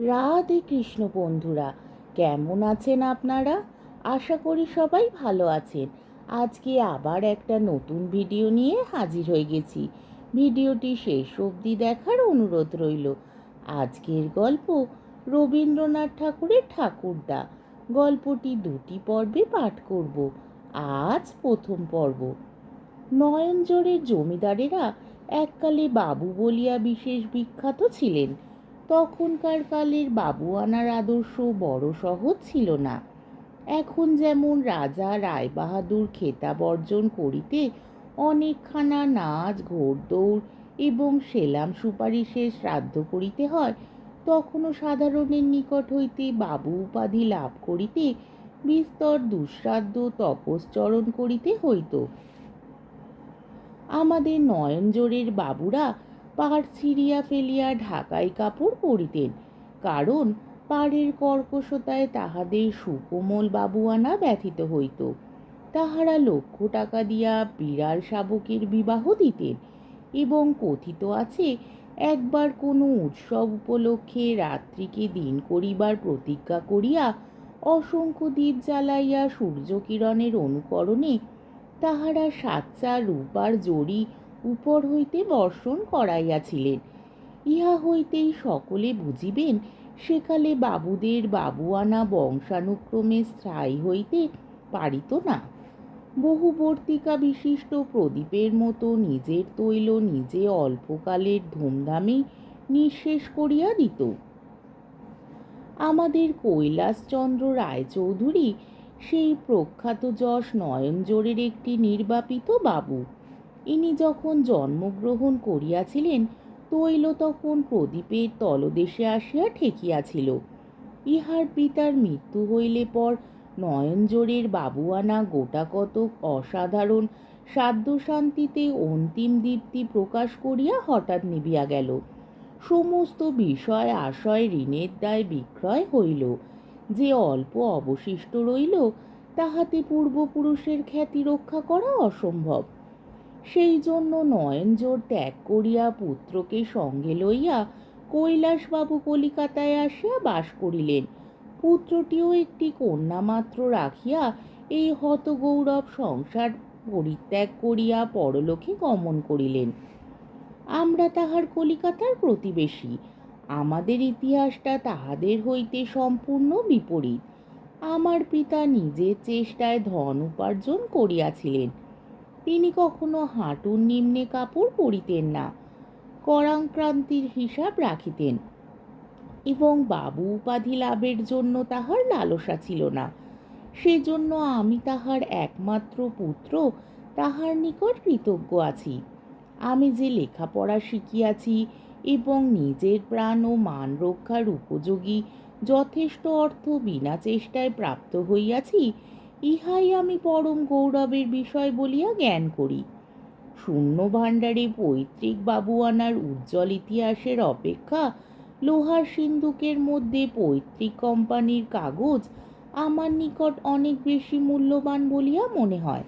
রাধে কৃষ্ণ বন্ধুরা, কেমন আছেন আপনারা? আশা করি সবাই ভালো আছেন। আজকে আবার একটা নতুন ভিডিও নিয়ে হাজির হয়ে গেছি। ভিডিওটি শেষ অবধি দেখার অনুরোধ রইল। আজকের গল্প রবীন্দ্রনাথ ঠাকুরের ঠাকুরদা। গল্পটি দুটি পর্বে পাঠ করব। আজ প্রথম পর্ব। নয়নজোড়ের জমিদারেরা এককালে বাবু বলিয়া বিশেষ বিখ্যাত ছিলেন। তখনকার কালের বাবুয়ানার আদর্শ বড় সহজ ছিল না। এখন যেমন রাজা রায়বাহাদুর খেতাব অর্জন করিতে অনেকখানা নাচ, ঘোড়দৌড় এবং সেলাম সুপারিশের শ্রাদ্ধ করিতে হয়, তখনও সাধারণের নিকট হইতে বাবু উপাধি লাভ করিতে বিস্তর দুঃসাধ্য তপশ্চরণ করিতে হইত। আমাদের নয়নজোড়ের বাবুরা পাড় ছিঁড়িয়া ফেলিয়া ঢাকাই কাপড় পরিতেন। কারণ পাড়ের কর্কশতায় তাহাদের সুকোমল বাবুয়ানা ব্যথিত হইত। তাহারা লক্ষ টাকা দিয়া বিড়াল শাবকের বিবাহ দিতেন এবং কথিত আছে, একবার কোনো উৎসব উপলক্ষে রাত্রিকে দিন করিবার প্রতিজ্ঞা করিয়া অসংখ্য দ্বীপ জ্বালাইয়া সূর্যকিরণের অনুকরণে তাহারা সাচ্চা রূপার জড়ি উপর হইতে বর্ষণ করাইয়াছিলেন। ইহা হইতেই সকলে বুঝিবেন, সেকালে বাবুদের বাবুয়ানা বংশানুক্রমে স্থায়ী হইতে পারিত না। বহুবর্তিকা বিশিষ্ট প্রদীপের মতো নিজের তৈল নিজে অল্পকালের ধুমধামে নিঃশেষ করিয়া দিত। আমাদের কৈলাসচন্দ্র রায়চৌধুরী সেই প্রখ্যাত যশ নয়নজোরের একটি নির্বাপিত বাবু। ইনি যখন জন্মগ্রহণ করিয়াছিলেন, তৈল তখন প্রদীপের তলদেশে আসিয়া ঠেকিয়াছিল। ইহার পিতার মৃত্যু হইলে পর নয়নজোড়ের বাবুয়ানা গোটাকতক অসাধারণ সাধ্য শান্তিতে অন্তিম দীপ্তি প্রকাশ করিয়া হঠাৎ নিবিয়া গেল। সমস্ত বিষয় আশয় ঋণের দায় বিক্রয় হইল। যে অল্প অবশিষ্ট রইল, তাহাতে পূর্বপুরুষের খ্যাতি রক্ষা করা অসম্ভব। সেই জন্য নয়নজোর ত্যাগ করিয়া পুত্রকে সঙ্গে লইয়া কৈলাসবাবু কলিকাতায় আসিয়া বাস করিলেন। পুত্রটিও একটি কন্যা মাত্র রাখিয়া এই হতগৌরব সংসার পরিত্যাগ করিয়া পরলোকে গমন করিলেন। আমরা তাহার কলিকাতার প্রতিবেশী। আমাদের ইতিহাসটা তাহাদের হইতে সম্পূর্ণ বিপরীত। আমার পিতা নিজের চেষ্টায় ধন উপার্জন করিয়াছিলেন। তিনি কখনো হাঁটুর নিম্নে কাপড় পরিতেন না। করাংক্রান্তির হিসাব রাখিতেন এবং বাবু উপাধি লাভের জন্য তাহার লালসা ছিল না। সেজন্য আমি তাহার একমাত্র পুত্র, তাহার নিকট কৃতজ্ঞ আছি। আমি যে লেখাপড়া শিখিয়াছি এবং নিজের প্রাণ ও মান রক্ষার উপযোগী যথেষ্ট অর্থ বিনা চেষ্টায় প্রাপ্ত হইয়াছি ইহাই আমি পরম গৌরবের বিষয় বলিয়া জ্ঞান করি। শূন্য ভাণ্ডারে পৈতৃক বাবুয়ানার উজ্জ্বল ইতিহাসের অপেক্ষা লোহার সিন্ধুকের মধ্যে পৈতৃক কোম্পানির কাগজ আমার নিকট অনেক বেশি মূল্যবান বলিয়া মনে হয়।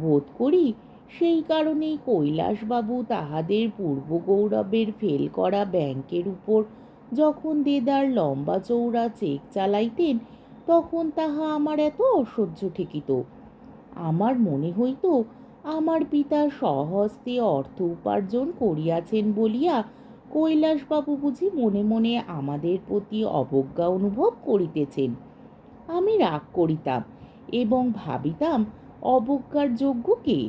বোধ করি সেই কারণেই কৈলাসবাবু তাহাদের পূর্ব গৌরবের ফেল করা ব্যাংকের উপর যখন দেদার লম্বা চৌড়া চেক চালাইতেন তখন তাহা আমার এত অসহ্য ঠেকিত আমার মনে হইত, আমার পিতা স্বহস্তে অর্থ উপার্জন করিয়াছেন বলিয়া কৈলাসবাবু বুঝি মনে মনে আমাদের প্রতি অবজ্ঞা অনুভব করিতেছেন। আমি রাগ করিতাম এবং ভাবিতাম, অবজ্ঞার যোগ্য কে?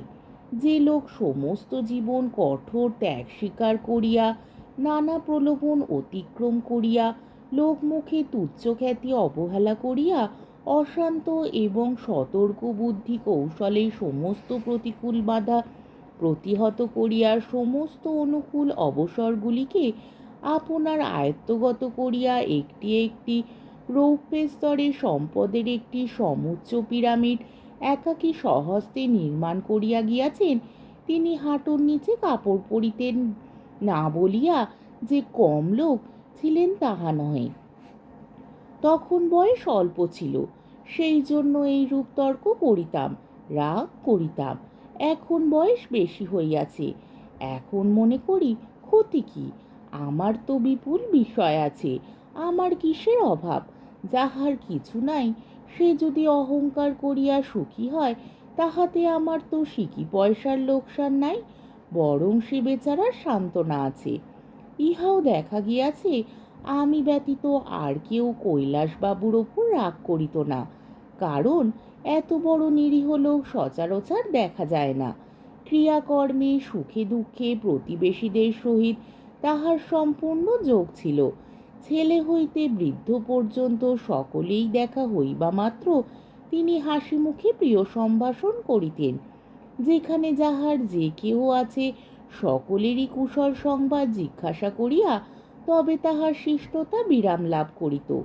যে লোক সমস্ত জীবন কঠোর ত্যাগ স্বীকার করিয়া, নানা প্রলোভন অতিক্রম করিয়া লোকমুখে তুচ্ছ খ্যাতি অবহেলা করিয়া অশান্ত এবং সতর্ক বুদ্ধি কৌশলে সমস্ত প্রতিকূল বাধা প্রতিহত করিয়া সমস্ত অনুকূল অবসরগুলিকে আপনার আয়ত্তগত করিয়া একটি একটি রৌপ্যের স্তরে সম্পদের একটি সমুচ্চ পিরামিড একাকী সহস্তে নির্মাণ করিয়া গিয়াছেন, তিনি হাঁটুর নিচে কাপড় পরিতেন। না বলিয়া যে কম লোক ছিলেন তাহা নহে। তখন বয়স অল্প ছিল, সেই জন্য এই রূপ তর্ক করিতাম, রাগ করিতাম। এখন বয়স বেশি হইয়াছে। এখন মনে করি, ক্ষতি কি? আমার তো বিপুল বিষয় আছে, আমার কিসের অভাব? যাহার কিছু নাই, সে যদি অহংকার করিয়া সুখী হয়, তাহাতে আমার তো সিকি পয়সার লোকসান নাই, বরং সে বেচারার সান্ত্বনা আছে। ইহাও দেখা গিয়াছে, আমি ব্যতীত আর কেউ কৈলাসবাবুর ওপর রাগ করিত না, কারণ এত বড় নিরীহ লোক সচরাচর দেখা যায় না। ক্রিয়াকর্মে, সুখে দুঃখে, প্রতিবেশীদের সহিত তাহার সম্পূর্ণ যোগ ছিল। ছেলে হইতে বৃদ্ধ পর্যন্ত সকলেই দেখা হইবা মাত্র তিনি হাসি মুখে প্রিয় সম্ভাষণ করিতেন। যেখানে যাহার যে কেহ আছে সকলেরই কুশল সংবাদ জিজ্ঞাসা করিয়া তবে তাহার শিষ্টতা বিরাম লাভ করিত।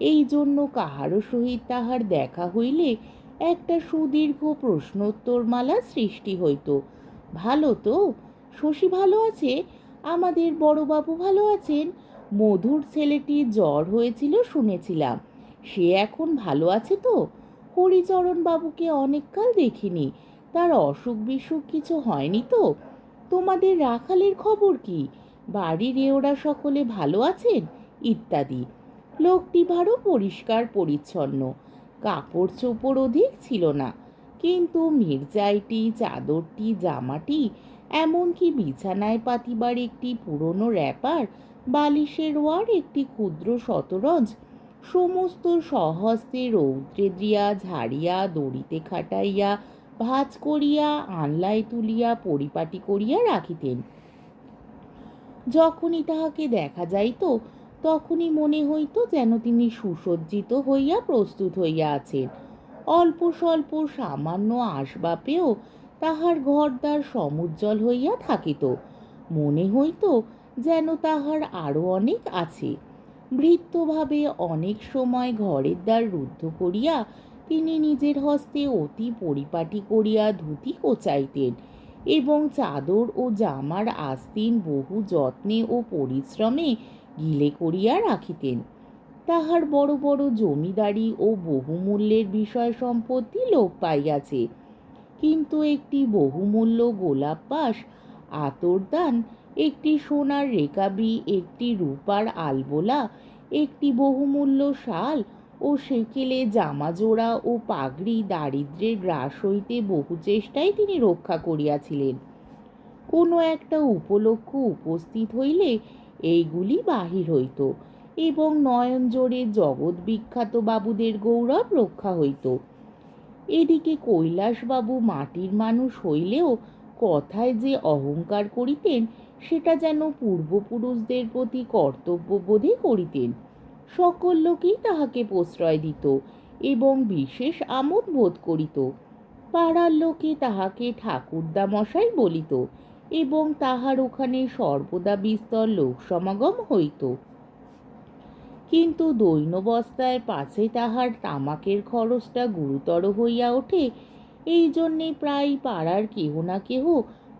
এই জন্য কাহারও সহিত তাহার দেখা হইলে একটা সুদীর্ঘ প্রশ্নোত্তরমালা সৃষ্টি হইত। ভালো তো? শশী ভালো আছে? আমাদের বড়বাবু ভালো আছেন? মধুর ছেলেটি জ্বর হয়েছিল শুনেছিলাম। সে এখন ভালো আছে তো? হরিচরণবাবুকে অনেককাল দেখিনি। তার অসুখ বিসুখ কিছু হয়নি তো? তোমাদের রাখালের খবর কি? বাড়ির এওরা সকলে ভালো আছেন? ইত্যাদি। লোকটি ভারও পরিষ্কার, পরিচ্ছন্ন। কাপড় চোপড় অধিক ছিল না। কিন্তু মির্জাইটি, চাদরটি, জামাটি, এমনকি বিছানায় পাতিবার একটি পুরনো র্যাপার বালিশের ওয়ার, একটি ক্ষুদ্র শতরঞ্জ, সমস্ত সহস্তে রৌদ্রে দিয়া, ঝাড়িয়া, দড়িতে খাটাইয়া ভাঁজ করিয়া আনলায় তুলিয়া, পরিপাটি করিয়া রাখিতেন। যখনই তাহাকে দেখা যাইত, তখনই মনে হইত যেন তিনি সুসজ্জিত হইয়া প্রস্তুত হইয়া আছেন। অল্প স্বল্প সামান্য আসবাবেও তাহার ঘরদ্বার সমুজ্জ্বল হইয়া থাকিত। মনে হইত যেন তাহার আরও অনেক আছে। বৃত্তভাবে অনেক সময় ঘরের দ্বার রুদ্ধ করিয়া তিনি নিজের হস্তে অতি পরিপাটি করিয়া ধুতি কোচাইতেন এবং চাদর ও জামার আস্তিন বহু যত্নে ও পরিশ্রমে গিলে করিয়া রাখিতেন। তাহার বড় বড় জমিদারি ও বহুমূল্যের বিষয় সম্পত্তি লোপ পাইয়াছে। কিন্তু একটি বহুমূল্য গোলাপ পাশ আতরদান একটি সোনার রেকাবি, একটি রূপার আলবোলা, একটি বহুমূল্য শাল ও সেকেলে জামাজোড়া ও পাগড়ি দারিদ্রের গ্রাস হইতে বহু চেষ্টায় তিনি রক্ষা করিয়াছিলেন। কোনো একটা উপলক্ষ উপস্থিত হইলে এইগুলি বাহির হইত এবং নয়ন জোরে জগৎ বিখ্যাত বাবুদের গৌরব রক্ষা হইত। এদিকে কৈলাসবাবু মাটির মানুষ হইলেও কথায় যে অহংকার করিতেন, সেটা যেন পূর্বপুরুষদের প্রতি কর্তব্যবোধে করিতেন। সকল লোকেই তাহাকে প্রশ্রয় দিত এবং বিশেষ আমোদ বোধ করিত। পাড়ার লোকে তাহাকে ঠাকুরদা মশাই বলিত এবং তাহার ওখানে সর্বদা বিস্তর লোক সমাগম হইত। কিন্তু দৈনবস্থায় পাছে তাহার তামাকের খরচটা গুরুতর হইয়া ওঠে, এই জন্যে প্রায় পাড়ার কেহ না কেহ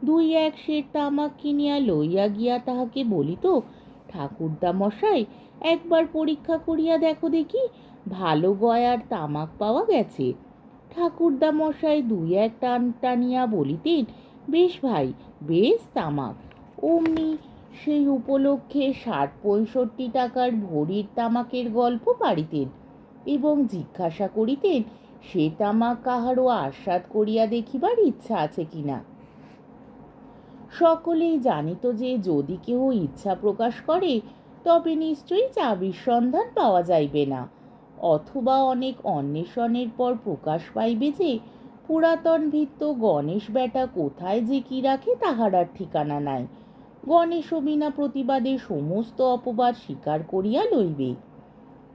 দুই এক সের তামাক কিনিয়া লইয়া গিয়া তাহাকে বলিত ঠাকুরদা মশাই একবার পরীক্ষা করিয়া দেখো দেখি ভালো গয়ার তামাক পাওয়া গেছে। ঠাকুরদা মশাই দুই এক টান টানিয়া বলিতেন, বেশ ভাই, বেশ তামাক। অমনি সেই উপলক্ষে ষাট পঁয়ষট্টি টাকার ভরির তামাকের গল্প পারিতেন এবং জিজ্ঞাসা করিতেন, সে তামাক কাহারও আস্বাদ করিয়া দেখিবার ইচ্ছা আছে কিনা সকলেই জানিত যে যদি কেহ ইচ্ছা প্রকাশ করে তবে নিশ্চয়ই চাবির সন্ধান পাওয়া যাইবে না। অথবা অনেক অন্বেষণের পর প্রকাশ পাইবে যে পুরাতন ভিত্ত গণেশ বেটা কোথায় যে কি রাখে তাহার আর ঠিকানা নাই। গণেশ বিনা প্রতিবাদে সমস্ত অপবাদ স্বীকার করিয়া লইবে।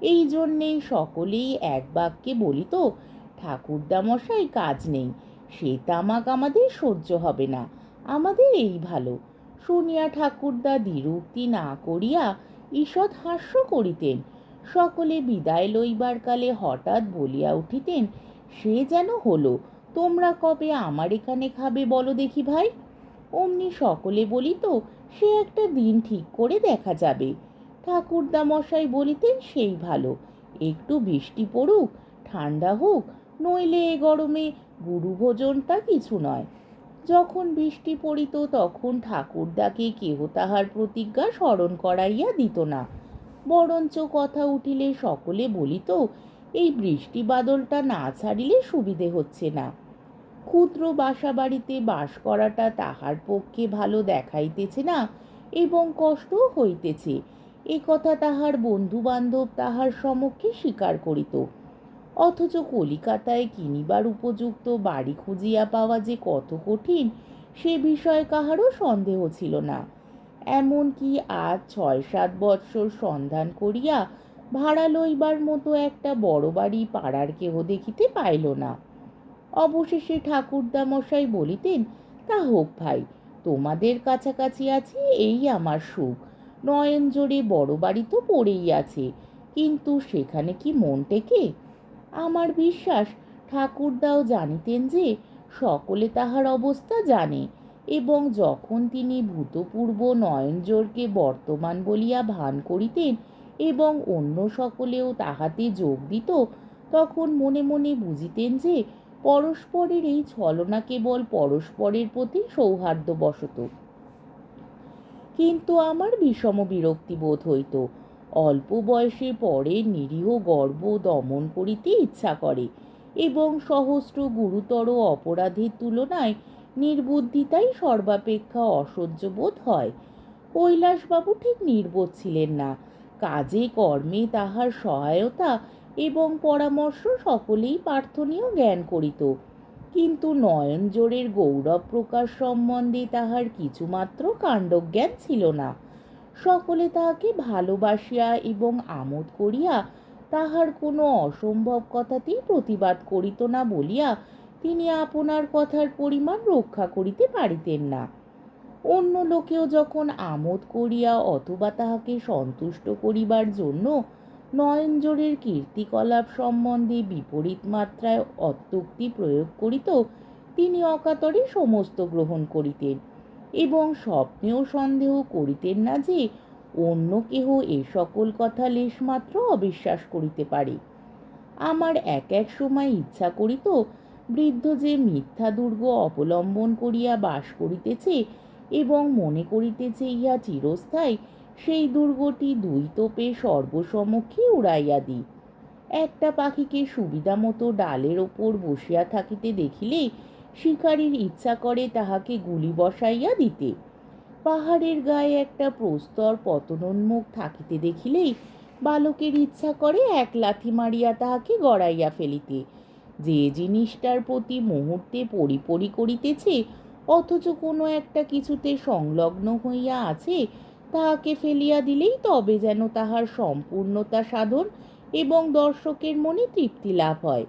এই জন্যেই সকলেই এক বাক্যে বলিত, ঠাকুরদামশাই, কাজ নেই। সে তামাক আমাদের সহ্য হবে না। আমাদের এই ভালো। শুনিয়া ঠাকুরদা দ্বিরুক্তি না করিয়া ঈষৎ হাস্য করিতেন। সকলে বিদায় লইবার কালে হঠাৎ বলিয়া উঠিতেন, সে যেন হলো, তোমরা কবে আমার এখানে খাবে বলো দেখি ভাই? অমনি সকলে বলিত, সে একটা দিন ঠিক করে দেখা যাবে। ঠাকুরদা মশাই বলিতেন, সেই ভালো, একটু বৃষ্টি পড়ুক ঠান্ডা হোক, নইলে এ গরমে গুরু ভোজনটা কিছু নয়। যখন বৃষ্টি পড়িত তখন ঠাকুরদাকে কেহ তাহার প্রতিজ্ঞা স্মরণ করাইয়া দিত না। বরঞ্চ কথা উঠিলে সকলে বলিত, এই বৃষ্টি বাদলটা না ছাড়িলে সুবিধে হচ্ছে না। ক্ষুদ্র বাসা বাড়িতে বাস করাটা তাহার পক্ষে ভালো দেখাইতেছে না এবং কষ্টও হইতেছে। এ কথা তাহার বন্ধু বান্ধব তাহার সমক্ষে স্বীকার করিত। অথচ কলিকাতায় কিনিবার উপযুক্ত বাড়ি খুঁজিয়া পাওয়া যে কত কঠিন, সে বিষয়ে কাহারও সন্দেহ ছিল না। এমনকি আজ ছয় সাত বৎসর সন্ধান করিয়া ভাড়া লইবার মতো একটা বড় বাড়ি পাড়ার কেহ দেখিতে পাইল না। অবশেষে ঠাকুরদা মশাই বলিতেন, তা হোক ভাই, তোমাদের কাছাকাছি আছি, এই আমার সুখ। নয়ন জোরে বড় বাড়ি তো পড়েই আছে, কিন্তু সেখানে কি মন টেকে? আমার বিশ্বাস ঠাকুরদাও জানিতেন যে সকলে তাহার অবস্থা জানে এবং যখন তিনি ভূতপূর্ব নয়নজোরকে বর্তমান বলিয়া ভান করিতেন এবং অন্য সকলেও তাহাতে যোগ দিত, তখন মনে মনে বুঝিতেন যে পরস্পরের এই ছলনা কেবল পরস্পরের প্রতি সৌহার্দ্যবশত। কিন্তু আমার বিষম বিরক্তি বোধ হইত অল্প বয়সে পরে নিরীহ গর্ব দমন করিতে ইচ্ছা করে এবং সহস্র গুরুতর অপরাধের তুলনায় নির্বুদ্ধিতাই সর্বাপেক্ষা অসহ্য বোধ হয়। কৈলাসবাবু ঠিক নির্বোধ ছিলেন না। কাজে, কর্মে তাহার সহায়তা এবং পরামর্শ সকলেই প্রার্থনীয় জ্ঞান করিত। কিন্তু নয়নজোড়ের গৌরব প্রকাশ সম্বন্ধে তাহার কিছুমাত্র কাণ্ডজ্ঞান ছিল না। সকলে তাহাকে ভালোবাসিয়া এবং আমোদ করিয়া তাহার কোনো অসম্ভব কথাতেই প্রতিবাদ করিত না বলিয়া তিনি আপনার কথার পরিমাণ রক্ষা করিতে পারিতেন না। অন্য লোকেও যখন আমোদ করিয়া অথবা তাহাকে সন্তুষ্ট করিবার জন্য নয়নজোরের কীর্তিকলাপ সম্বন্ধে বিপরীত মাত্রায় অত্যুক্তি প্রয়োগ করিত, তিনি অকাতরে সমস্ত গ্রহণ করিতেন। এবং স্বপ্নেও সন্দেহ করিতেন না যে অন্য কেহ এ সকল কথা লেশমাত্র অবিশ্বাস করিতে পারে। আমার এক এক সময় ইচ্ছা করিত বৃদ্ধ যে মিথ্যা দুর্গ অবলম্বন করিয়া বাস করিতেছে এবং মনে করিতেছে ইহা চিরস্থায়ী, সেই দুর্গটি দুই তোপে সর্বসমক্ষে উড়াইয়া দিই। একটা পাখিকে সুবিধা মতো ডালের ওপর বসিয়া থাকিতে দেখিলে শিকারীর ইচ্ছা করে তাহাকে গুলি বসাইয়া দিতে। পাহাড়ের গায়ে একটা প্রস্তর পতনোন্মুখ থাকিতে দেখিলেই বালকের ইচ্ছা করে এক লাথি মারিয়া তাহাকে গড়াইয়া ফেলিতে। যে জিনিসটার প্রতি মুহূর্তে পরিপরি করিতেছে, অথচ কোনো একটা কিছুতে সংলগ্ন হইয়া আছে, তাহাকে ফেলিয়া দিলেই তবে যেন তাহার সম্পূর্ণতা সাধন এবং দর্শকের মনে তৃপ্তি লাভ হয়।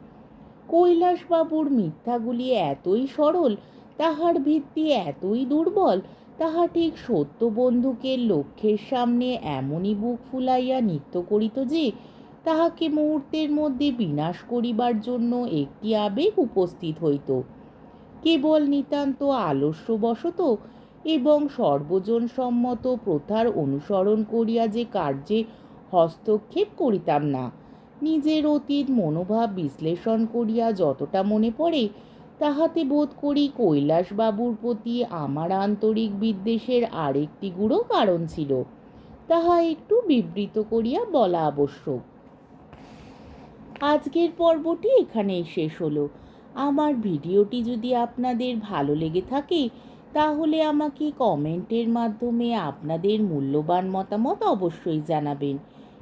কৈলাসবাবুর মিথ্যাগুলি এতই সরল, তাহার ভিত্তি এতই দুর্বল, তাহা ঠিক সত্য বন্ধুকের লক্ষ্যের সামনে এমনই বুক ফুলাইয়া নৃত্য করিত যে, তাহাকে মুহূর্তের মধ্যে বিনাশ করিবার জন্য একটি আবেগ উপস্থিত হইত। কেবল নিতান্ত আলস্যবশত এবং সর্বজন সম্মত প্রথার অনুসরণ করিয়া যে কার্যে হস্তক্ষেপ করিতাম না নিজের অতীত মনোভাব বিশ্লেষণ করিয়া যতটা মনে পড়ে, তাহাতে বোধ করি কৈলাসবাবুর প্রতি আমার আন্তরিক বিদ্বেষের আরেকটি গুঁড়ো কারণ ছিল, তাহা একটু বিবৃত করিয়া বলা আবশ্যক। আজকের পর্বটি এখানেই শেষ হলো। আমার ভিডিওটি যদি আপনাদের ভালো লেগে থাকে, তাহলে আমাকে কমেন্টের মাধ্যমে আপনাদের মূল্যবান মতামত অবশ্যই জানাবেন।